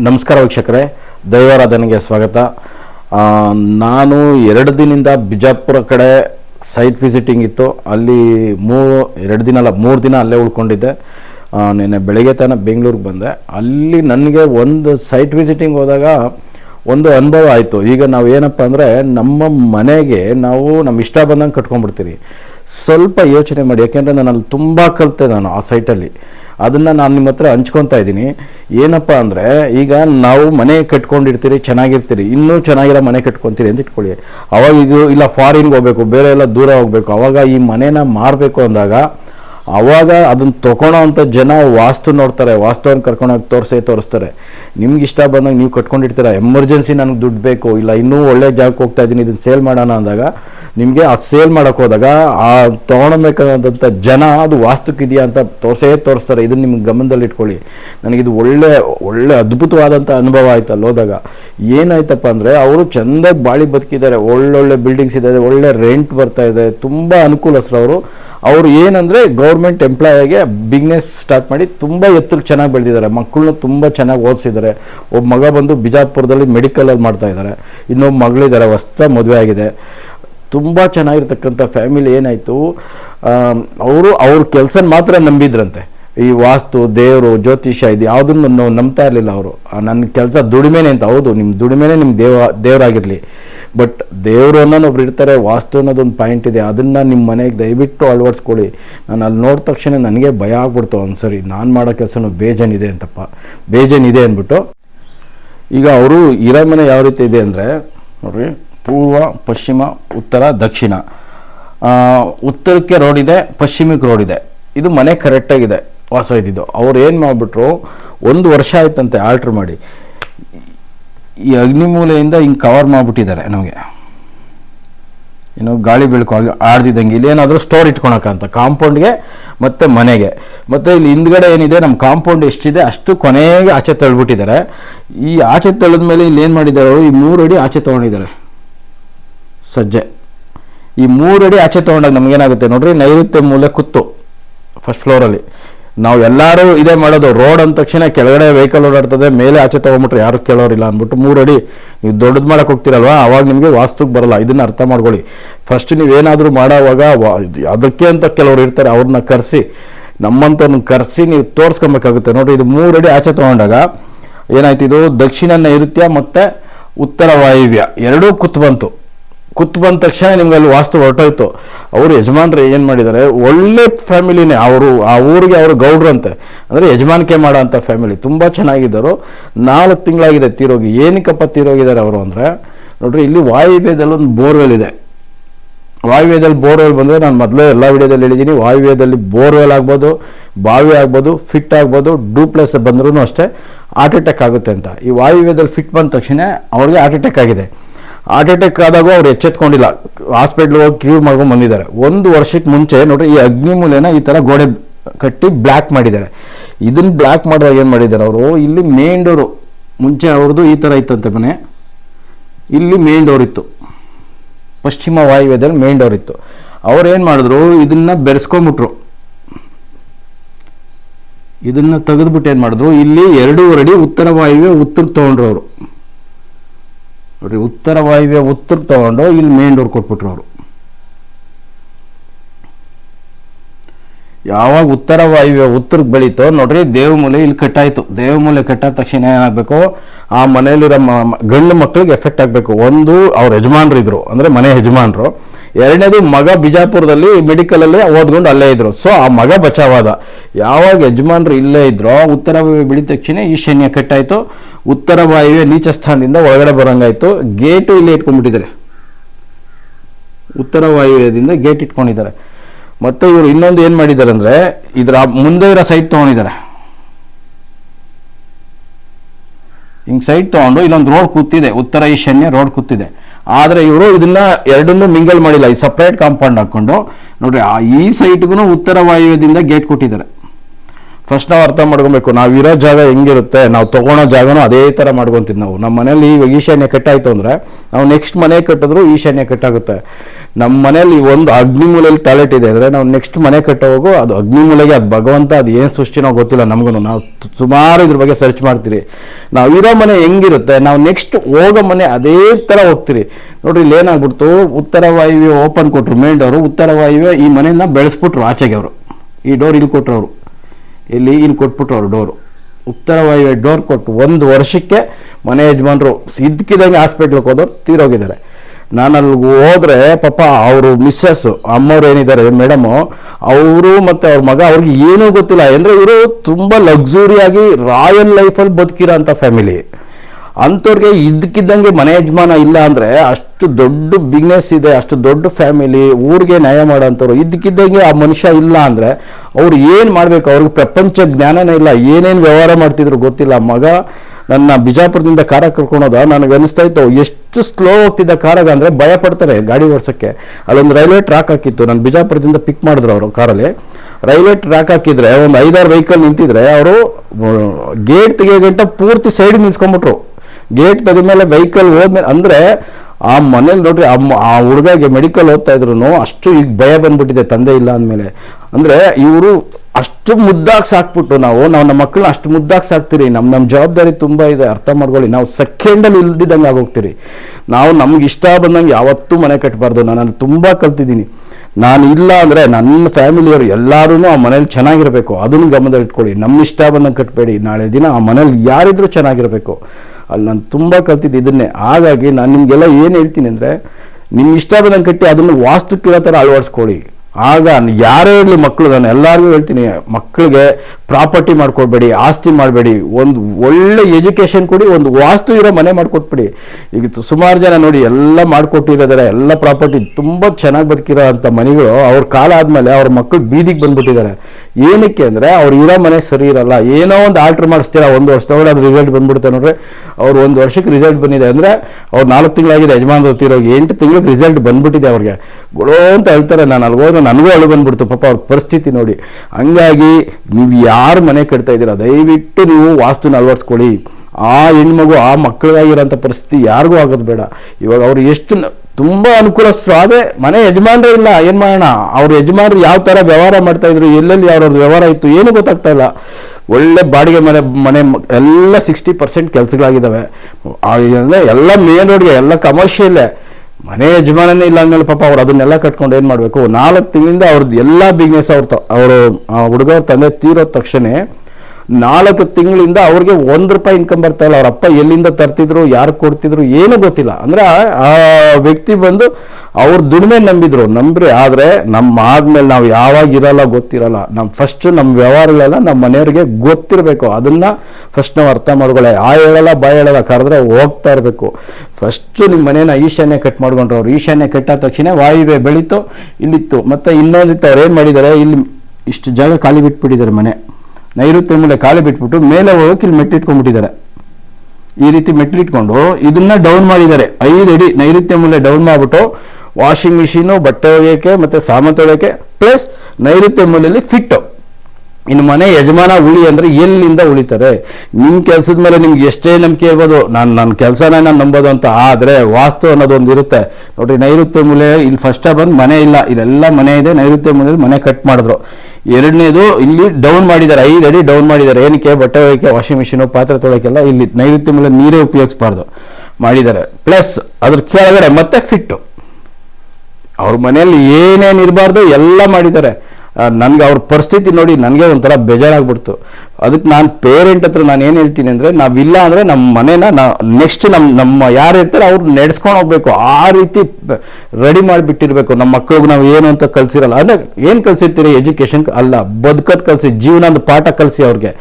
ನಮಸ್ಕಾರ ವೀಕ್ಷಕರೇ, ದೈವಾರಾಧನೆಗೆ ಸ್ವಾಗತ. ನಾನು ಎರಡು ದಿನದಿಂದ ಬಿಜಾಪುರ ಕಡೆ ಸೈಟ್ ವಿಸಿಟಿಂಗ್ ಇತ್ತು. ಅಲ್ಲಿ ಮೂ ಎರಡು ದಿನ ಅಲ್ಲ, ಮೂರು ದಿನ ಅಲ್ಲೇ ಉಳ್ಕೊಂಡಿದ್ದೆ. ನಿನ್ನೆ ಬೆಳಗ್ಗೆ ತನಕ ಬೆಂಗಳೂರಿಗೆ ಬಂದೆ. ಅಲ್ಲಿ ನನಗೆ ಒಂದು ಸೈಟ್ ವಿಸಿಟಿಂಗ್ ಹೋದಾಗ ಒಂದು ಅನುಭವ ಆಯಿತು. ಈಗ ನಾವು ಏನಪ್ಪ ಅಂದರೆ, ನಮ್ಮ ಮನೆಗೆ ನಾವು ನಮ್ಮ ಇಷ್ಟ ಬಂದಂಗೆ ಕಟ್ಕೊಂಡ್ಬಿಡ್ತೀವಿ. ಸ್ವಲ್ಪ ಯೋಚನೆ ಮಾಡಿ, ಯಾಕೆಂದರೆ ನಾನು ಅಲ್ಲಿ ತುಂಬ ಕಲಿತೆ ನಾನು ಆ ಸೈಟಲ್ಲಿ ಅದನ್ನು ನಾನು ನಿಮ್ಮ ಹತ್ರ ಹಂಚ್ಕೊತಾ ಇದ್ದೀನಿ. ಏನಪ್ಪ ಅಂದರೆ, ಈಗ ನಾವು ಮನೆ ಕಟ್ಕೊಂಡಿರ್ತೀರಿ, ಚೆನ್ನಾಗಿರ್ತೀರಿ. ಇನ್ನೂ ಚೆನ್ನಾಗಿರೋ ಮನೆ ಕಟ್ಕೊತೀರಿ ಅಂತ ಇಟ್ಕೊಳ್ಳಿ. ಅವಾಗ ಇದು ಇಲ್ಲ ಫಾರಿನ್ಗೆ ಹೋಗ್ಬೇಕು, ಬೇರೆ ಎಲ್ಲ ದೂರ ಹೋಗ್ಬೇಕು. ಅವಾಗ ಈ ಮನೇನ ಮಾರಬೇಕು ಅಂದಾಗ, ಅವಾಗ ಅದನ್ನ ತೊಗೊಳೋ ಅಂಥ ಜನ ವಾಸ್ತು ನೋಡ್ತಾರೆ. ವಾಸ್ತುವನ್ನು ಕರ್ಕೊಂಡೋಗಿ ತೋರಿಸೇ ತೋರಿಸ್ತಾರೆ. ನಿಮ್ಗೆ ಇಷ್ಟ ಬಂದಾಗ ನೀವು ಕಟ್ಕೊಂಡಿರ್ತೀರ? ಎಮರ್ಜೆನ್ಸಿ ನನಗೆ ದುಡ್ಡು ಬೇಕು. ಇಲ್ಲ, ಇನ್ನೂ ಒಳ್ಳೆ ಜಾಗಕ್ಕೆ ಹೋಗ್ತಾ ಇದ್ದೀನಿ ಇದನ್ನು ಸೇಲ್ ಮಾಡೋಣ ಅಂದಾಗ ನಿಮಗೆ ಆ ಸೇಲ್ ಮಾಡೋಕೆ ಹೋದಾಗ ಆ ತೊಗೊಳಬೇಕಾದಂಥ ಜನ ಅದು ವಾಸ್ತುಕ್ಕಿದೆಯಾ ಅಂತ ತೋರಿಸೇ ತೋರಿಸ್ತಾರೆ. ಇದನ್ನು ನಿಮ್ಗೆ ಗಮನದಲ್ಲಿ ಇಟ್ಕೊಳ್ಳಿ. ನನಗಿದು ಒಳ್ಳೆ ಒಳ್ಳೆ ಅದ್ಭುತವಾದಂಥ ಅನುಭವ ಆಯ್ತು ಅಲ್ಲಿ ಹೋದಾಗ. ಏನಾಯ್ತಪ್ಪ ಅಂದರೆ ಅವರು ಚೆಂದಾಗಿ ಬಾಳಿ ಬದುಕಿದ್ದಾರೆ. ಒಳ್ಳೊಳ್ಳೆ ಬಿಲ್ಡಿಂಗ್ಸ್ ಇದೆ, ಒಳ್ಳೆ ರೆಂಟ್ ಬರ್ತಾ ಇದೆ, ತುಂಬ ಅನುಕೂಲಸ್ರು ಅವರು. ಅವರು ಏನಂದರೆ ಗೌರ್ಮೆಂಟ್ ಎಂಪ್ಲಾಯಿಗೆ ಬಿಸ್ನೆಸ್ ಸ್ಟಾರ್ಟ್ ಮಾಡಿ ತುಂಬ ಎತ್ತರಕ್ಕೆ ಚೆನ್ನಾಗಿ ಬೆಳೆದಿದ್ದಾರೆ. ಮಕ್ಕಳನ್ನ ತುಂಬ ಚೆನ್ನಾಗಿ ಓದಿಸಿದ್ದಾರೆ. ಒಬ್ಬ ಮಗ ಬಂದು ಬಿಜಾಪುರದಲ್ಲಿ ಮೆಡಿಕಲಲ್ಲಿ ಮಾಡ್ತಾ ಇದ್ದಾರೆ. ಇನ್ನೊಬ್ಬ ಮಗಳಿದ್ದಾರೆ ಹೊಸ ಮದುವೆ ಆಗಿದೆ. ತುಂಬ ಚೆನ್ನಾಗಿರ್ತಕ್ಕಂಥ ಫ್ಯಾಮಿಲಿ ಏನಾಯಿತು ಅವರು ಅವ್ರ ಕೆಲಸ ಮಾತ್ರ ನಂಬಿದ್ರಂತೆ. ಈ ವಾಸ್ತು, ದೇವರು, ಜ್ಯೋತಿಷ ಇದು ಯಾವುದನ್ನು ನಾವು ನಂಬ್ತಾ ಇರಲಿಲ್ಲ ಅವರು. ನನ್ನ ಕೆಲಸ ದುಡಿಮೆನೆ ಅಂತ, ಹೌದು ನಿಮ್ಮ ದುಡಿಮೆನೆ ನಿಮ್ಮ ದೇವ, ದೇವರಾಗಿರಲಿ. ಬಟ್ ದೇವರು ಅನ್ನೋ ಒಬ್ರು ಇರ್ತಾರೆ, ವಾಸ್ತು ಅನ್ನೋದೊಂದು ಪಾಯಿಂಟ್ ಇದೆ. ಅದನ್ನು ನಿಮ್ಮ ಮನೆಗೆ ದಯವಿಟ್ಟು ಅಳವಡಿಸ್ಕೊಳ್ಳಿ. ನಾನು ಅಲ್ಲಿ ನೋಡಿದ ತಕ್ಷಣ ನನಗೆ ಭಯ ಆಗ್ಬಿಡ್ತು ಒಂದ್ಸರಿ ನಾನು ಮಾಡೋ ಕೆಲಸನೂ ಬೇಜಾನಿದೆ ಅಂತಪ್ಪ. ಬೇಜಾನಿದೆ ಅಂದ್ಬಿಟ್ಟು. ಈಗ ಅವರು ಇರೋ ಮನೆ ಯಾವ ರೀತಿ ಇದೆ ಅಂದರೆ, ನೋಡ್ರಿ. ಪೂರ್ವ, ಪಶ್ಚಿಮ, ಉತ್ತರ, ದಕ್ಷಿಣ. ಉತ್ತರಕ್ಕೆ ರೋಡ್ ಇದೆ, ಪಶ್ಚಿಮಕ್ಕೆ ರೋಡ್ ಇದೆ. ಇದು ಮನೆ ಕರೆಕ್ಟಾಗಿದೆ ವಾಸ ಇದ್ದಿದ್ದು ಅವ್ರು ಏನು ಮಾಡಿಬಿಟ್ರು, ಒಂದು ವರ್ಷ ಆಯ್ತಂತೆ ಆಲ್ಟ್ರ್ ಮಾಡಿ. ಈ ಅಗ್ನಿಮೂಲೆಯಿಂದ ಹಿಂಗೆ ಕವರ್ ಮಾಡಿಬಿಟ್ಟಿದ್ದಾರೆ ನಮಗೆ. ಏನು ಗಾಳಿ ಬೆಳಕು ಆಗಿ ಆಡ್ದಿದ್ದಂಗೆ. ಇಲ್ಲಿ ಏನಾದರೂ ಸ್ಟೋರ್ ಇಟ್ಕೊಳಕ್ಕಂತ ಕಾಂಪೌಂಡ್ಗೆ ಮತ್ತು ಮನೆಗೆ. ಮತ್ತು ಇಲ್ಲಿ ಹಿಂದ್ಗಡೆ ಏನಿದೆ ನಮ್ಮ ಕಾಂಪೌಂಡ್ ಎಷ್ಟಿದೆ, ಅಷ್ಟು ಕೊನೆಗೆ ಆಚೆ ತಳ್ಬಿಟ್ಟಿದ್ದಾರೆ ಈ ಆಚೆ ತಳ್ಳಿದ ಮೇಲೆ ಇಲ್ಲಿ ಏನು ಮಾಡಿದ್ದಾರೆ ಅವರು? ಈ ಮೂರು ಅಡಿ ಆಚೆ ತೊಗೊಂಡಿದ್ದಾರೆ. ಸಜ್ಜೆ. ಈ ಮೂರು ಅಡಿ ಆಚೆ ತೊಗೊಂಡಾಗ ನಮಗೇನಾಗುತ್ತೆ ನೋಡ್ರಿ, ನೈಋತ್ಯ ಮೂಲೆ ಕುತ್ತು ಫಸ್ಟ್ ಫ್ಲೋರಲ್ಲಿ ನಾವು ಎಲ್ಲರೂ ಇದೇ ಮಾಡೋದು, ರೋಡ್ ಅಂದ ತಕ್ಷಣ ಕೆಳಗಡೆ ವೆಹಿಕಲ್ ಓಡಾಡ್ತದೆ, ಮೇಲೆ ಆಚೆ ತೊಗೊಂಬಿಟ್ರೆ ಯಾರು ಕೇಳೋರಿಲ್ಲ ಅಂದ್ಬಿಟ್ಟು ಮೂರು ಅಡಿ ನೀವು ದೊಡ್ಡದು ಮಾಡೋಕೆ ಹೋಗ್ತಿರಲ್ವಾ? ಅವಾಗ ನಿಮಗೆ ವಾಸ್ತುಕ್ಕೆ ಬರಲ್ಲ, ಇದನ್ನು ಅರ್ಥ ಮಾಡ್ಕೊಳ್ಳಿ. ಫಸ್ಟ್ ನೀವೇನಾದರೂ ಮಾಡೋವಾಗ ಅದಕ್ಕೆ ಅಂತ ಕೆಲವರು ಇರ್ತಾರೆ, ಅವ್ರನ್ನ ಕರೆಸಿ ನಮ್ಮಂಥವ್ರನ್ನ ಕರೆಸಿ ನೀವು ತೋರಿಸ್ಕೊಬೇಕಾಗುತ್ತೆ. ನೋಡಿ ಇದು ಮೂರು ಅಡಿ ಆಚೆ ತೊಗೊಂಡಾಗ ಏನಾಯ್ತು ಇದು ದಕ್ಷಿಣ ನೈಋತ್ಯ ಮತ್ತು ಉತ್ತರ ವಾಯುವ್ಯ, ಎರಡೂ ಕುತ್ತು ಬಂತು. ಕುತ್ತು ಬಂದ ತಕ್ಷಣ ನಿಮ್ಗೆ ಅಲ್ಲಿ ವಾಸ್ತು ಹೊರಟೋಯ್ತು. ಅವರು ಯಜಮಾನ್ರು ಏನು ಮಾಡಿದ್ದಾರೆ ಒಳ್ಳೆ ಫ್ಯಾಮಿಲಿನೇ ಅವರು, ಆ ಊರಿಗೆ ಅವರು ಗೌಡ್ರಂತೆ. ಅಂದರೆ ಯಜಮಾನಿಕೆ ಮಾಡೋ ಅಂಥ ಫ್ಯಾಮಿಲಿ, ತುಂಬ ಚೆನ್ನಾಗಿದ್ದರು. ನಾಲ್ಕು ತಿಂಗಳಾಗಿದೆ ತೀರೋಗಿ. ಏನಕ್ಕಪ್ಪ ತೀರೋಗಿದ್ದಾರೆ ಅವರು ಅಂದರೆ, ನೋಡ್ರಿ, ಇಲ್ಲಿ ವಾಯುವ್ಯದಲ್ಲಿ ಒಂದು ಬೋರ್ವೆಲ್ ಇದೆ ವಾಯುವ್ಯದಲ್ಲಿ ಬೋರ್ವೆಲ್ ಬಂದರೆ ನಾನು ಮೊದಲೇ ಎಲ್ಲ ವಿಡಿಯೋದಲ್ಲಿ ಹೇಳಿದ್ದೀನಿ, ವಾಯುವ್ಯದಲ್ಲಿ ಬೋರ್ವೆಲ್ ಆಗ್ಬೋದು, ಬಾವಿ ಆಗ್ಬೋದು, ಫಿಟ್ ಆಗ್ಬೋದು ಡೂಪ್ಲೆಸ್ ಬಂದ್ರೂ ಅಷ್ಟೇ, ಹಾರ್ಟ್ ಅಟ್ಯಾಕ್ ಆಗುತ್ತೆ ಅಂತ. ಈ ವಾಯುವ್ಯದಲ್ಲಿ ಫಿಟ್ ಬಂದ ತಕ್ಷಣ ಅವ್ರಿಗೆ ಹಾರ್ಟ್ ಅಟ್ಯಾಕ್ ಆಗಿದೆ. ಹಾರ್ಟ್ ಅಟ್ಯಾಕ್ ಆದಾಗ ಅವ್ರು ಎಚ್ಚೆತ್ಕೊಂಡಿಲ್ಲ. ಹಾಸ್ಪಿಟ್ಲ್ ಹೋಗಿ ಕ್ಯೂ ಮಾಡ್ಕೊಂಡು ಬಂದಿದ್ದಾರೆ. ಒಂದು ವರ್ಷಕ್ಕೆ ಮುಂಚೆ ನೋಡ್ರಿ, ಈ ಅಗ್ನಿಮೂಲೆನ ಈ ಥರ ಗೋಡೆ ಕಟ್ಟಿ ಬ್ಲ್ಯಾಕ್ ಮಾಡಿದ್ದಾರೆ. ಇದನ್ನ ಬ್ಲ್ಯಾಕ್ ಮಾಡಿದಾಗ ಏನು ಮಾಡಿದ್ದಾರೆ ಅವರು? ಇಲ್ಲಿ ಮೇನ್ ಡೋರು ಮುಂಚೆ ಅವ್ರದ್ದು ಈ ಥರ ಇತ್ತಂತೆ ಮನೆ. ಇಲ್ಲಿ ಮೇನ್ ಡೋರ್ ಇತ್ತು. ಪಶ್ಚಿಮ ವಾಯುವ್ಯದಲ್ಲಿ ಮೇನ್ ಡೋರ್ ಇತ್ತು. ಅವ್ರು ಏನು ಮಾಡಿದ್ರು? ಇದನ್ನ ಬೆರೆಸ್ಕೊಂಬಿಟ್ರು ಇದನ್ನ ತೆಗೆದ್ಬಿಟ್ಟು ಏನು ಮಾಡಿದ್ರು? ಇಲ್ಲಿ ಎರಡೂವರೆ ಅಡಿ ಉತ್ತರ ವಾಯುವ್ಯ ಉತ್ತರಕ್ಕೆ ತೊಗೊಂಡ್ರು ಅವರು. ನೋಡ್ರಿ ಉತ್ತರ ವಾಯುವ್ಯ ಉತ್ತರಕ್ಕೆ ತಗೊಂಡು ಇಲ್ಲಿ ಮೇನ್ ಡೋರ್ ಕೊಟ್ಬಿಟ್ರು ಅವರು. ಯಾವಾಗ ಉತ್ತರ ವಾಯುವ್ಯ ಉತ್ತರಕ್ಕೆ ಬೆಳೀತೋ ನೋಡ್ರಿ ದೇವಮೂಲೆ ಇಲ್ಲಿ ಕಟ್ಟಾಯಿತು. ದೇವಮೂಲೆ ಕಟ್ಟಾದ ತಕ್ಷಣ ಏನಾಗಬೇಕು? ಆ ಮನೆಯಲ್ಲಿರೋ ಗಂಡು ಮಕ್ಕಳಿಗೆ ಎಫೆಕ್ಟ್ ಆಗಬೇಕು. ಒಂದು, ಅವ್ರ ಯಜಮಾನ್ರು ಇದ್ರು. ಅಂದರೆ ಮನೆ ಯಜಮಾನ್ರು. ಎರಡನೇದು ಮಗ ಬಿಜಾಪುರದಲ್ಲಿ ಮೆಡಿಕಲಲ್ಲಿ ಓದ್ಕೊಂಡು ಅಲ್ಲೇ ಇದ್ರು. ಸೊ ಆ ಮಗ ಬಚಾವಾದ ಯಾವಾಗ ಯಜಮಾನ್ರು ಇಲ್ಲೇ ಇದ್ರೋ, ಉತ್ತರ ಬೆಳೀದ ತಕ್ಷಣ ಈಶಾನ್ಯ ಕಟ್ಟಾಯ್ತು. ಉತ್ತರ ವಾಯುವೆ ನೀಚ ಸ್ಥಾನದಿಂದ ಒಳಗಡೆ ಬರೋಂಗಾಯ್ತು. ಗೇಟು ಇಲ್ಲಿ ಇಟ್ಕೊಂಡ್ಬಿಟ್ಟಿದ್ದಾರೆ. ಉತ್ತರ ವಾಯುವ್ಯದಿಂದ ಗೇಟ್ ಇಟ್ಕೊಂಡಿದ್ದಾರೆ. ಮತ್ತು ಇವರು ಇನ್ನೊಂದು ಏನು ಮಾಡಿದ್ದಾರೆ ಅಂದರೆ ಇದರ ಮುಂದೆ ಇರೋ ಸೈಟ್ ತೊಗೊಂಡಿದ್ದಾರೆ. ಹಿಂಗೆ ಸೈಟ್ ತೊಗೊಂಡು ಇಲ್ಲೊಂದು ರೋಡ್ ಕೂತಿದೆ. ಉತ್ತರ ಈಶಾನ್ಯ ರೋಡ್ ಕೂತಿದೆ. ಆದರೆ ಇವರು ಇದನ್ನ ಎರಡನ್ನೂ ಮಿಂಗಲ್ ಮಾಡಿಲ್ಲ. ಈ ಸಪ್ರೇಟ್ ಕಾಂಪೌಂಡ್ ಹಾಕ್ಕೊಂಡು ನೋಡ್ರಿ ಈ ಸೈಟ್ಗೂ ಉತ್ತರ ವಾಯುವ್ಯದಿಂದ ಗೇಟ್ ಕೊಟ್ಟಿದ್ದಾರೆ. ಫಸ್ಟ್ ನಾವು ಅರ್ಥ ಮಾಡ್ಕೊಬೇಕು. ನಾವು ಇರೋ ಜಾಗ ಹೆಂಗಿರುತ್ತೆ, ನಾವು ತಗೊಳೋ ಜಾಗನೂ ಅದೇ ಥರ ಮಾಡ್ಕೊತೀವಿ ನಾವು. ನಮ್ಮ ಮನೇಲಿ ಇವಾಗ ಈಶಾನ್ಯ ಕಟ್ಟಾಯಿತು ಅಂದರೆ, ನಾವು ನೆಕ್ಸ್ಟ್ ಮನೆ ಕಟ್ಟಿದ್ರು ಈಶಾನ್ಯ ಕಟ್ಟಾಗುತ್ತೆ. ನಮ್ಮ ಮನೇಲಿ ಒಂದು ಅಗ್ನಿಮೂಲೆಯಲ್ಲಿ ಟಾಯ್ಲೆಟ್ ಇದೆ ಅಂದರೆ, ನಾವು ನೆಕ್ಸ್ಟ್ ಮನೆ ಕಟ್ಟೋಗು ಅದು ಅಗ್ನಿಮೂಲೆಗೆ ಅದು ಭಗವಂತ ಅದು ಏನು ಸೃಷ್ಟಿನೋ ಗೊತ್ತಿಲ್ಲ ನಮಗೂ ನಾವು ಸುಮಾರು ಇದ್ರ ಬಗ್ಗೆ ಸರ್ಚ್ ಮಾಡ್ತೀರಿ. ನಾವು ಇರೋ ಮನೆ ಹೆಂಗಿರುತ್ತೆ, ನಾವು ನೆಕ್ಸ್ಟ್ ಹೋಗೋ ಮನೆ ಅದೇ ಥರ ಹೋಗ್ತೀರಿ. ನೋಡ್ರಿ ಇಲ್ಲಿ ಏನಾಗ್ಬಿಡ್ತು ಉತ್ತರ ವಾಯುವೆ ಓಪನ್ ಕೊಟ್ಟರು ಮೇಂಡವರು ಉತ್ತರ ವಾಯುವೆ ಈ ಮನೆಯನ್ನ ಬೆಳೆಸ್ಬಿಟ್ರು ಆಚೆಗೆ ಅವರು. ಈ ಡೋರ್ ಇಲ್ಲಿ ಕೊಟ್ಟರು ಅವರು. ಇಲ್ಲಿ ಇಲ್ಲಿ ಕೊಟ್ಬಿಟ್ರು ಅವ್ರು ಡೋರು. ಉತ್ತರ ವಾಯುವೆ ಡೋರ್ ಕೊಟ್ಟು ಒಂದು ವರ್ಷಕ್ಕೆ ಮನೆ ಯಜಮಾನರು ಇದ್ದಕ್ಕಿದ್ದಂಗೆ ಹಾಸ್ಪಿಟ್ಲಿಗೆ ಹೋದವ್ರು ತೀರೋಗಿದ್ದಾರೆ. ನಾನು ಅಲ್ಲಿಗೆ ಹೋದ್ರೆ ಪಾಪ ಅವರು ಮಿಸ್ಸಸ್ಸು ಅಮ್ಮವ್ರು ಏನಿದ್ದಾರೆ ಮೇಡಮು ಅವರು ಮತ್ತು ಅವ್ರ ಮಗ ಅವ್ರಿಗೆ ಏನೂ ಗೊತ್ತಿಲ್ಲ. ಅಂದರೆ ಇವರು ತುಂಬ ಲಕ್ಸುರಿಯಾಗಿ ರಾಯಲ್ ಲೈಫಲ್ಲಿ ಬದುಕಿರೋ ಅಂಥ ಫ್ಯಾಮಿಲಿ ಅಂಥವ್ರಿಗೆ ಇದ್ದಕ್ಕಿದ್ದಂಗೆ ಮನೆ ಯಜಮಾನ ಇಲ್ಲ ಅಂದರೆ ಅಷ್ಟು ದೊಡ್ಡ ಬಿಸ್ನೆಸ್ ಇದೆ, ಅಷ್ಟು ದೊಡ್ಡ ಫ್ಯಾಮಿಲಿ ಊರಿಗೆ ನ್ಯಾಯ ಮಾಡೋಂಥವ್ರು ಇದ್ದಕ್ಕಿದ್ದಂಗೆ ಆ ಮನುಷ್ಯ ಇಲ್ಲ ಅಂದರೆ ಅವ್ರು ಏನು ಮಾಡಬೇಕು? ಅವ್ರಿಗೆ ಪ್ರಪಂಚ ಜ್ಞಾನನೇ ಇಲ್ಲ. ಏನೇನು ವ್ಯವಹಾರ ಮಾಡ್ತಿದ್ರು ಗೊತ್ತಿಲ್ಲ. ಮಗ ನನ್ನ ಬಿಜಾಪುರದಿಂದ ಕಾರ ಕರ್ಕೊಂಡೋದ ನನಗೆ ಅನಿಸ್ತಾ ಇತ್ತು, ಎಷ್ಟು ಸ್ಲೋ ಹೋಗ್ತಿದ್ದ ಕಾರಾಗ ಅಂದರೆ ಭಯ ಪಡ್ತಾರೆ ಗಾಡಿ ಓಡಿಸೋಕ್ಕೆ. ಅಲ್ಲೊಂದು ರೈಲ್ವೆ ಟ್ರ್ಯಾಕ್ ಹಾಕಿತ್ತು. ನಾನು ಬಿಜಾಪುರದಿಂದ ಪಿಕ್ ಮಾಡಿದ್ರು ಅವರು ಕಾರಲ್ಲಿ ರೈಲ್ವೆ ಟ್ರ್ಯಾಕ್ ಹಾಕಿದ್ರೆ, ಒಂದು ಐದಾರು ವೆಹಿಕಲ್ ನಿಂತಿದ್ರೆ, ಅವರು ಗೇಟ್ ತೆಗಿಯೋ ಪೂರ್ತಿ ಸೈಡ್ ನಿಲ್ಸ್ಕೊಂಡ್ಬಿಟ್ರು. ಗೇಟ್ ತೆಗೆದ್ಮೇಲೆ ವೆಹಿಕಲ್ ಹೋದ್ಮೇಲೆ ಅಂದರೆ ಆ ಮನೇಲಿ ನೋಡ್ರಿ, ಆ ಹುಡುಗಗೆ ಮೆಡಿಕಲ್ ಓದ್ತಾ ಇದ್ರು ಅಷ್ಟು ಈಗ ಭಯ ಬಂದ್ಬಿಟ್ಟಿದೆ ತಂದೆ ಇಲ್ಲ ಅಂದಮೇಲೆ. ಅಂದರೆ ಇವರು ಅಷ್ಟು ಮುದ್ದಾಗಿ ಸಾಕ್ಬಿಟ್ಟು ನಾವು. ನಾವು ನಮ್ಮ ಮಕ್ಕಳನ್ನ ಅಷ್ಟು ಮುದ್ದಾಗಿ ಸಾಕ್ತೀರಿ. ನಮ್ಮ ನಮ್ಮ ಜವಾಬ್ದಾರಿ ತುಂಬ ಇದೆ. ಅರ್ಥ ಮಾಡ್ಕೊಳ್ಳಿ. ನಾವು ಸೆಕೆಂಡಲ್ಲಿ ಇಲ್ದಿದ್ದಂಗೆ ಆಗೋಗ್ತೀರಿ. ನಾವು ನಮ್ಗೆ ಇಷ್ಟ ಬಂದಂಗೆ ಯಾವತ್ತೂ ಮನೆ ಕಟ್ಟಬಾರ್ದು ನಾನು ತುಂಬ ಕಲ್ತಿದ್ದೀನಿ. ನಾನು ಇಲ್ಲ ಅಂದರೆ ನನ್ನ ಫ್ಯಾಮಿಲಿಯವರು ಎಲ್ಲರೂ ಆ ಮನೇಲಿ ಚೆನ್ನಾಗಿರಬೇಕು. ಅದನ್ನು ಗಮನದಲ್ಲಿ ಇಟ್ಕೊಳ್ಳಿ ನಮ್ಮ ಇಷ್ಟ ಬಂದಂಗೆ ಕಟ್ಟಬೇಡಿ ನಾಳೆ ದಿನ ಆ ಮನೇಲಿ ಯಾರಿದ್ರೂ ಚೆನ್ನಾಗಿರಬೇಕು. ಅಲ್ಲಿ ನಾನು ತುಂಬ ಕಲ್ತಿದ್ದು ಇದನ್ನೇ. ಹಾಗಾಗಿ ನಾನು ನಿಮಗೆಲ್ಲ ಏನು ಹೇಳ್ತೀನಿ ಅಂದರೆ ನಿಮ್ಮ ಇಷ್ಟ ಬಂದಂಗೆ ಕಟ್ಟಿ ಅದನ್ನು ವಾಸ್ತುಕ್ಕಿರೋ ಥರ ಅಳವಡಿಸ್ಕೊಳ್ಳಿ. ಆಗ ಯಾರೇ ಇರಲಿ ಮಕ್ಕಳು ನಾನು ಎಲ್ಲರಿಗೂ ಹೇಳ್ತೀನಿ ಮಕ್ಕಳಿಗೆ ಪ್ರಾಪರ್ಟಿ ಮಾಡ್ಕೊಡ್ಬೇಡಿ ಆಸ್ತಿ ಮಾಡಬೇಡಿ, ಒಂದು ಒಳ್ಳೆ ಎಜುಕೇಷನ್ ಕೊಡಿ, ಒಂದು ವಾಸ್ತು ಇರೋ ಮನೆ ಮಾಡಿಕೊಟ್ಬಿಡಿ. ಈಗ ಸುಮಾರು ಜನ ನೋಡಿ ಎಲ್ಲ ಮಾಡಿಕೊಟ್ಟಿರೋದಾರೆ ಎಲ್ಲ ಪ್ರಾಪರ್ಟಿ ತುಂಬ ಚೆನ್ನಾಗಿ ಬದುಕಿರೋ ಅಂಥ ಮನೆಗಳು, ಅವ್ರ ಕಾಲ ಆದಮೇಲೆ ಅವ್ರ ಮಕ್ಕಳು ಬೀದಿಗೆ ಬಂದ್ಬಿಟ್ಟಿದ್ದಾರೆ ಏನಕ್ಕೆ ಅಂದರೆ ಅವ್ರು ಇರೋ ಮನೆ ಸರಿ ಇರಲ್ಲ. ಏನೋ ಒಂದು ಆಲ್ಟ್ರ್ ಮಾಡಿಸ್ತೀರಾ, ಒಂದು ವರ್ಷದೊಳಗೆ ಅದು ರಿಸಲ್ಟ್ ಬಂದ್ಬಿಡುತ್ತೆ ನೋಡ್ರಿ. ಅವ್ರು ಒಂದು ವರ್ಷಕ್ಕೆ ರಿಸಲ್ಟ್ ಬಂದಿದೆ ಅಂದರೆ ಅವ್ರು ನಾಲ್ಕು ತಿಂಗಳಾಗಿದೆ ಯಜಮಾನ ತೀರೋಗಿ ಎಂಟು ತಿಂಗಳಿಗೆ ರಿಸಲ್ಟ್ ಬಂದ್ಬಿಟ್ಟಿದೆ ಅವ್ರಿಗೆ. ಗೊಳೋ ಅಂತ ಹೇಳ್ತಾರೆ, ನಾನು ಅಲ್ಲಿ ಹೋದ್ರೆ ನನಗೂ ಅಳು ಬಂದ್ಬಿಡ್ತು. ಪಾಪ ಅವ್ರ ಪರಿಸ್ಥಿತಿ ನೋಡಿ. ಹಂಗಾಗಿ ನೀವು ಯಾರು ಮನೆ ಕಟ್ತಾ ಇದ್ದೀರಾ? ದಯವಿಟ್ಟು ನೀವು ವಾಸ್ತುನ ಅಳವಡಿಸ್ಕೊಳ್ಳಿ. ಆ ಹೆಣ್ಮಗು, ಆ ಮಕ್ಕಳಿಗಾಗಿರೋಂಥ ಪರಿಸ್ಥಿತಿ ಯಾರಿಗೂ ಆಗೋದು ಬೇಡ. ಇವಾಗ ಅವ್ರು ಎಷ್ಟು ತುಂಬ ಅನುಕೂಲಸ್ಥರು. ಆದರೆ ಮನೆ ಯಜಮಾನ್ರೇ ಇಲ್ಲ. ಏನು ಮಾಡೋಣ? ಅವ್ರ ಯಜಮಾನ್ರು ಯಾವ ಥರ ವ್ಯವಹಾರ ಮಾಡ್ತಾಯಿದ್ರು ಎಲ್ಲೆಲ್ಲಿ ಅವ್ರವ್ರ ವ್ಯವಹಾರ ಇತ್ತು? ಏನು ಗೊತ್ತಾಗ್ತಾ ಇಲ್ಲ. ಒಳ್ಳೆ ಬಾಡಿಗೆ ಮನೆ ಮನೆ ಎಲ್ಲ ಸಿಕ್ಸ್ಟಿ ಪರ್ಸೆಂಟ್ ಕೆಲಸಗಳಾಗಿದ್ದಾವೆ ಅಂದರೆ ಎಲ್ಲ ಮೇನ್ ರೋಡ್ಗೆ ಎಲ್ಲ ಕಮರ್ಷಿಯಲ್ಲೇ ಮನೆ ಯಜಮಾನನೇ ಇಲ್ಲ ಅಂದ್ಮೇಲೆ ಪಾಪ ಅವ್ರು ಅದನ್ನೆಲ್ಲ ಕಟ್ಕೊಂಡು ಏನು ಮಾಡಬೇಕು? ನಾಲ್ಕು ತಿಂಗಳಿಂದ ಅವ್ರದ್ದು ಎಲ್ಲ ಬಿಸ್ನೆಸ್ ಅವ್ರ ಅವರು ಹುಡುಗವ್ರ ತಂದೆ ತೀರೋ ತಕ್ಷಣ ನಾಲ್ಕು ತಿಂಗಳಿಂದ ಅವ್ರಿಗೆ ಒಂದು ರೂಪಾಯಿ ಇನ್ಕಮ್ ಬರ್ತಾ ಇಲ್ಲ. ಅವ್ರ ಅಪ್ಪ ಎಲ್ಲಿಂದ ತರ್ತಿದ್ರು, ಯಾರು ಕೊಡ್ತಿದ್ರು ಏನೂ ಗೊತ್ತಿಲ್ಲ. ಅಂದ್ರೆ ಆ- ವ್ಯಕ್ತಿ ಬಂದು ಅವ್ರ ದುಡಿಮೆ ನಂಬಿದ್ರು. ನಂಬ್ರಿ ಆದರೆ ನಮ್ಮ ಆದ್ಮೇಲೆ ನಾವು ಯಾವಾಗ ಇರಲ್ಲ ಗೊತ್ತಿರಲ್ಲ. ನಮ್ಮ ಫಸ್ಟ್ ನಮ್ಮ ವ್ಯವಹಾರಗಳೆಲ್ಲ ನಮ್ಮ ಮನೆಯವ್ರಿಗೆ ಗೊತ್ತಿರಬೇಕು. ಅದನ್ನ ಫಸ್ಟ್ ನಾವು ಅರ್ಥ ಮಾಡ್ಕೊಳ್ಳೆ, ಆ ಹೇಳಲ್ಲ, ಬಾ ಹೇಳಲ್ಲ, ಕರೆದ್ರೆ ಹೋಗ್ತಾ ಇರಬೇಕು. ಫಸ್ಟ್ ನಿಮ್ಮ ಮನೇನ ಈಶಾನ್ಯ ಕಟ್ ಮಾಡ್ಕೊಂಡ್ರು ಅವ್ರು. ಈಶಾನ್ಯ ಕಟ್ಟಾದ ತಕ್ಷಣ ವಾಯುವೆ ಬೆಳೀತು, ಇಲ್ಲಿತ್ತು. ಮತ್ತೆ ಇನ್ನೊಂದಿತ್ತು ಅವ್ರು ಏನು ಮಾಡಿದ್ದಾರೆ? ಇಲ್ಲಿ ಇಷ್ಟು ಜಾಗ ಖಾಲಿ ಬಿಟ್ಬಿಟ್ಟಿದ್ದಾರೆ ಮನೆ. ನೈಋತ್ಯ ಮೂಲೆ ಖಾಲಿ ಬಿಟ್ಬಿಟ್ಟು ಮೇಲೆ ಹೋಗಕ್ಕೆ ಇಲ್ಲಿ ಮೆಟ್ಟಿಟ್ಕೊಂಡ್ಬಿಟ್ಟಿದ್ದಾರೆ ಈ ರೀತಿ ಮೆಟ್ಲಿಟ್ಕೊಂಡು ಇದನ್ನ ಡೌನ್ ಮಾಡಿದ್ದಾರೆ. ಐದು ಅಡಿ ನೈಋತ್ಯ ಮೂಲೆ ಡೌನ್ ಮಾಡಿಬಿಟ್ಟು ವಾಷಿಂಗ್ ಮಿಷಿನು ಬಟ್ಟೆ ಒಗೆಯೋಕ್ಕೆ ಮತ್ತೆ ಸಾಮಾನು ತೊಳೆಯೋಕ್ಕೆ ಪ್ಲಸ್ ನೈಋತ್ಯ ಮೂಲೆಯಲ್ಲಿ ಫಿಟ್ಟು ಇನ್ನು ಮನೆ ಯಜಮಾನ ಉಳಿ ಅಂದ್ರೆ ಎಲ್ಲಿಂದ ಉಳಿತಾರೆ? ನಿಮ್ಮ ಕೆಲಸದ ಮೇಲೆ ನಿಮ್ಗೆ ಎಷ್ಟೇ ನಂಬಿಕೆ ಇರ್ಬೋದು, ನಾನು ನನ್ನ ಕೆಲಸನೇ ನಾನು ನಂಬೋದು ಅಂತ ಆದರೆ ವಾಸ್ತು ಅನ್ನೋದೊಂದು ಇರುತ್ತೆ. ನೋಡಿ ನೈಋತ್ಯ ಮೂಲೆ ಇಲ್ಲಿ ಫಸ್ಟ್ ಬಂದು ಮನೆ ಇಲ್ಲ. ಇಲ್ಲೆಲ್ಲ ಮನೆ ಇದೆ, ನೈಋತ್ಯ ಮೂಲೆಯಲ್ಲಿ ಮನೆ ಕಟ್ ಮಾಡಿದ್ರು. ಎರಡನೇದು ಇಲ್ಲಿ ಡೌನ್ ಮಾಡಿದ್ದಾರೆ, ಐದು ಅಡಿ ಡೌನ್ ಮಾಡಿದ್ದಾರೆ. ಏನಕ್ಕೆ? ಬಟ್ಟೆ ಒಯ್ಕೆ ವಾಷಿಂಗ್ ಮಿಷಿನು ಪಾತ್ರೆ ತೊಳೆಯೋಕ್ಕೆಲ್ಲ ಇಲ್ಲಿ ನೈಋತ್ಯ ಮೂಲೆ ನೀರೇ ಉಪಯೋಗಿಸ್ಬಾರ್ದು ಮಾಡಿದ್ದಾರೆ. ಪ್ಲಸ್ ಅದ್ರ ಕೆಳಗಡೆ ಮತ್ತೆ ಫಿಟ್ಟು ಅವ್ರ ಮನೆಯಲ್ಲಿ ಏನೇನು ಇರಬಾರ್ದು ಎಲ್ಲ ಮಾಡಿದ್ದಾರೆ. ನನಗೆ ಅವ್ರ ಪರಿಸ್ಥಿತಿ ನೋಡಿ ನನಗೆ ಒಂಥರ ಬೇಜಾರಾಗ್ಬಿಡ್ತು. ಅದಕ್ಕೆ ನಾನು ಪೇರೆಂಟ್ ಹತ್ರ ನಾನು ಏನು ಹೇಳ್ತೀನಿ ಅಂದರೆ, ನಾವಿಲ್ಲ ಅಂದರೆ ನಮ್ಮ ಮನೇನ ನಾ ನೆಕ್ಸ್ಟ್ ನಮ್ಮ ನಮ್ಮ ಯಾರು ಇರ್ತಾರೆ ಅವ್ರು ನಡೆಸ್ಕೊಂಡು ಹೋಗ್ಬೇಕು. ಆ ರೀತಿ ರೆಡಿ ಮಾಡಿಬಿಟ್ಟಿರ್ಬೇಕು. ನಮ್ಮ ಮಕ್ಕಳಿಗೆ ನಾವು ಏನು ಅಂತ ಕಲಿಸಿರಲ್ಲ. ಅಂದರೆ ಏನು ಕಲಿಸಿರ್ತೀರಿ? ಎಜುಕೇಷನ್ ಅಲ್ಲ, ಬದುಕೋದು ಕಲಿಸಿ, ಜೀವನದ ಪಾಠ ಕಲಿಸಿ ಅವ್ರಿಗೆ.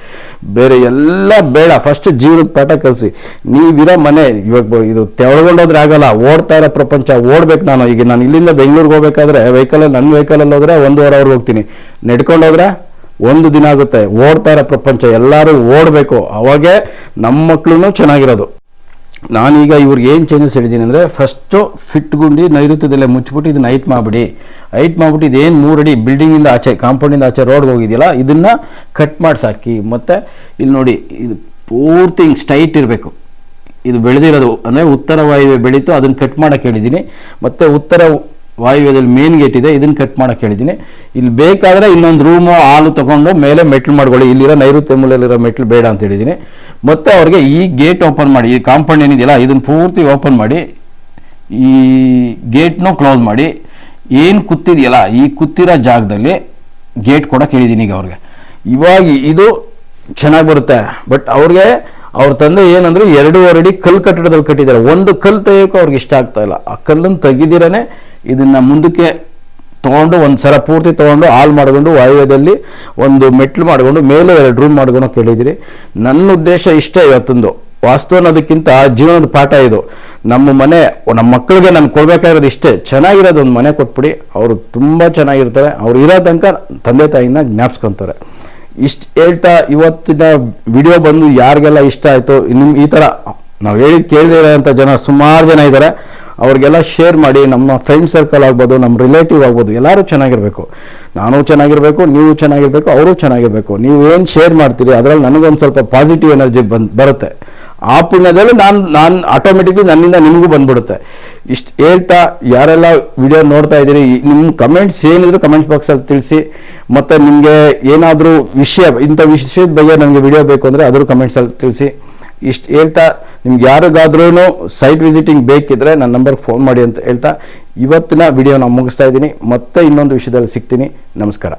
ಬೇರೆ ಎಲ್ಲ ಬೇಡ. ಫಸ್ಟ್ ಜೀವನದ ಪಾಠ ಕಲಿಸಿ. ನೀವಿರೋ ಮನೆ, ಇವಾಗ ಇದು ತೆಳಗೊಂಡೋದ್ರೆ ಆಗಲ್ಲ. ಓಡ್ತಾ ಇರೋ ಪ್ರಪಂಚ, ಓಡ್ಬೇಕು ನಾನು. ಈಗ ನಾನು ಇಲ್ಲಿಂದ ಬೆಂಗಳೂರಿಗೆ ಹೋಗ್ಬೇಕಾದ್ರೆ ವೆಹಿಕಲಲ್ಲಿ ನನ್ನ ವೆಹಿಕಲಲ್ಲಿ ಹೋದ್ರೆ ಒಂದೂವರೆ ಅವ್ರಿಗೆ ಹೋಗ್ತೀನಿ. ನಡ್ಕೊಂಡು ಹೋದ್ರೆ? ಒಂದು ದಿನ ಆಗುತ್ತೆ. ಓಡ್ತಾ ಇರೋ ಪ್ರಪಂಚ, ಎಲ್ಲರೂ ಓಡಬೇಕು. ಅವಾಗೆ ನಮ್ಮ ಮಕ್ಕಳು ಚೆನ್ನಾಗಿರೋದು. ನಾನೀಗ ಇವ್ರಿಗೆ ಏನು ಚೇಂಜಸ್ ಹೇಳಿದ್ದೀನಿ ಅಂದರೆ ಫಸ್ಟು ಫಿಟ್ ಗುಂಡಿ ನೈಋತ್ಯದಲ್ಲೇ ಮುಚ್ಚಿಬಿಟ್ಟು ಇದನ್ನು ಹೈಟ್ ಮಾಡಿಬಿಡಿ. ಹೈಟ್ ಮಾಡಿಬಿಟ್ಟು ಇದೇನು ಮೂರು ಅಡಿ ಬಿಲ್ಡಿಂಗಿಂದ ಆಚೆ ಕಾಂಪೌಂಡಿಂದ ಆಚೆ ರೋಡ್ಗೆ ಹೋಗಿದೆಯಲ್ಲ, ಇದನ್ನು ಕಟ್ ಮಾಡಿ ಸಾಕಿ. ಮತ್ತು ಇಲ್ಲಿ ನೋಡಿ, ಇದು ಪೂರ್ತಿ ಹಿಂಗೆ ಸ್ಟೈಟ್ ಇರಬೇಕು. ಇದು ಬೆಳೆದಿರೋದು, ಅಂದರೆ ಉತ್ತರ ವಾಯುವೆ ಬೆಳೀತು, ಅದನ್ನು ಕಟ್ ಮಾಡೋಕ್ಕೆ ಹೇಳಿದ್ದೀನಿ. ಮತ್ತು ಉತ್ತರ ವಾಯುವ್ಯದಲ್ಲಿ ಮೇನ್ ಗೇಟ್ ಇದೆ, ಇದನ್ನು ಕಟ್ ಮಾಡೋಕೆ ಹೇಳಿದ್ದೀನಿ. ಇಲ್ಲಿ ಬೇಕಾದರೆ ಇನ್ನೊಂದು ರೂಮು ಹಾಲು ತೊಗೊಂಡು ಮೇಲೆ ಮೆಟ್ಲು ಮಾಡ್ಕೊಳ್ಳಿ. ಇಲ್ಲಿರೋ ನೈಋತ್ಯ ಮೂಲೆಯಲ್ಲಿರೋ ಮೆಟ್ಲು ಬೇಡ ಅಂತ ಹೇಳಿದ್ದೀನಿ. ಮತ್ತು ಅವ್ರಿಗೆ ಈ ಗೇಟ್ ಓಪನ್ ಮಾಡಿ, ಈ ಕಾಂಪೌಂಡ್ ಏನಿದೆಯಲ್ಲ, ಇದನ್ನು ಪೂರ್ತಿ ಓಪನ್ ಮಾಡಿ, ಈ ಗೇಟ್ನೂ ಕ್ಲೋಸ್ ಮಾಡಿ, ಏನು ಕುತ್ತಿದೆಯಲ್ಲ, ಈ ಕುತ್ತಿರೋ ಜಾಗದಲ್ಲಿ ಗೇಟ್ ಕೊಡಕ್ಕೆ ಹೇಳಿದ್ದೀನಿ ಈಗ ಅವ್ರಿಗೆ. ಇವಾಗ ಇದು ಚೆನ್ನಾಗಿ ಬರುತ್ತೆ. ಬಟ್ ಅವ್ರಿಗೆ, ಅವ್ರ ತಂದೆ ಏನಂದ್ರೆ ಎರಡೂವರೆ ಅಡಿ ಕಲ್ಲು ಕಟ್ಟಡದಲ್ಲಿ ಕಟ್ಟಿದ್ದಾರೆ. ಒಂದು ಕಲ್ಲು ತೆಗಿಯೋಕೆ ಅವ್ರಿಗೆ ಇಷ್ಟ ಆಗ್ತಾ ಇಲ್ಲ. ಆ ಕಲ್ಲನ್ನು ತೆಗಿದಿರನೇ ಇದನ್ನ ಮುಂದಕ್ಕೆ ತೊಗೊಂಡು ಒಂದು ಸಲ ಪೂರ್ತಿ ತೊಗೊಂಡು ಹಾಲ್ ಮಾಡಿಕೊಂಡು ವಾಯುವ್ಯದಲ್ಲಿ ಒಂದು ಮೆಟ್ಲು ಮಾಡಿಕೊಂಡು ಮೇಲೆ ಎರಡು ರೂಮ್ ಮಾಡ್ಕೊಂಡು ಕೇಳಿದಿರಿ ನನ್ನ ಉದ್ದೇಶ ಇಷ್ಟೇ ಇವತ್ತೊಂದು. ವಾಸ್ತು ಅನ್ನೋದಕ್ಕಿಂತ ಜೀವನದ ಪಾಠ ಇದು. ನಮ್ಮ ಮನೆ, ನಮ್ಮ ಮಕ್ಕಳಿಗೆ ನಾನು ಕೊಡಬೇಕಾಗಿರೋದು ಇಷ್ಟೇ. ಚೆನ್ನಾಗಿರೋದು ಒಂದು ಮನೆ ಕೊಟ್ಬಿಡಿ. ಅವರು ತುಂಬ ಚೆನ್ನಾಗಿರ್ತಾರೆ. ಅವ್ರು ಇರೋ ತನಕ ತಂದೆ ತಾಯಿನ ಜ್ಞಾಪಿಸ್ಕೊಂತಾರೆ. ಇಷ್ಟು ಹೇಳ್ತಾ ಇವತ್ತಿನ ವಿಡಿಯೋ ಬಂದು ಯಾರಿಗೆಲ್ಲ ಇಷ್ಟ ಆಯಿತು ನಿಮ್ಮ ಈ ಥರ ನಾವು ಹೇಳಿ ಕೇಳದೇ ಇರೋಂಥ ಜನ ಸುಮಾರು ಜನ ಇದ್ದಾರೆ ಅವ್ರಿಗೆಲ್ಲ ಶೇರ್ ಮಾಡಿ, ನಮ್ಮ ಫ್ರೆಂಡ್ ಸರ್ಕಲ್ ಆಗ್ಬೋದು, ನಮ್ಮ ರಿಲೇಟಿವ್ ಆಗ್ಬೋದು, ಎಲ್ಲರೂ ಚೆನ್ನಾಗಿರಬೇಕು. ನಾನು ಚೆನ್ನಾಗಿರಬೇಕು, ನೀವು ಚೆನ್ನಾಗಿರಬೇಕು, ಅವರು ಚೆನ್ನಾಗಿರಬೇಕು. ನೀವು ಏನು ಶೇರ್ ಮಾಡ್ತೀರಿ, ಅದರಲ್ಲಿ ನನಗೊಂದು ಸ್ವಲ್ಪ ಪಾಸಿಟಿವ್ ಎನರ್ಜಿ ಬಂದು, ಬರುತ್ತೆ. ಆ ಪುಣ್ಯದಲ್ಲಿ ನಾನು ನಾನು ಆಟೋಮೆಟಿಕ್ಲಿ ನನ್ನಿಂದ ನಿಮಗೂ ಬಂದ್ಬಿಡುತ್ತೆ. ಇಷ್ಟು ಹೇಳ್ತಾ, ಯಾರೆಲ್ಲ ವಿಡಿಯೋ ನೋಡ್ತಾ ಇದ್ದೀರಿ ನಿಮ್ಮ ಕಮೆಂಟ್ಸ್ ಏನಿದ್ರು ಕಮೆಂಟ್ಸ್ ಬಾಕ್ಸಲ್ಲಿ ತಿಳಿಸಿ, ಮತ್ತು ನಿಮಗೆ ಏನಾದರೂ ವಿಷಯ, ಇಂಥ ವಿಷಯದ ಬಗ್ಗೆ ನನಗೆ ವಿಡಿಯೋ ಬೇಕು ಅಂದರೆ ಅದ್ರ ಕಮೆಂಟ್ಸಲ್ಲಿ ತಿಳಿಸಿ. ಇಷ್ಟು ಹೇಳ್ತಾ ನಿಮ್ಗೆ ಯಾರಿಗಾದ್ರೂ ಸೈಟ್ ವಿಸಿಟಿಂಗ್ ಬೇಕಿದ್ರೆ ನನ್ನ ನಂಬರ್ಗೆ ಫೋನ್ ಮಾಡಿ ಅಂತ ಹೇಳ್ತಾ, ಇವತ್ತಿನ ವಿಡಿಯೋ ನಾನು ಮುಗಿಸ್ತಾ ಇದ್ದೀನಿ. ಮತ್ತೆ ಇನ್ನೊಂದು ವಿಷಯದಲ್ಲಿ ಸಿಗ್ತೀನಿ. ನಮಸ್ಕಾರ.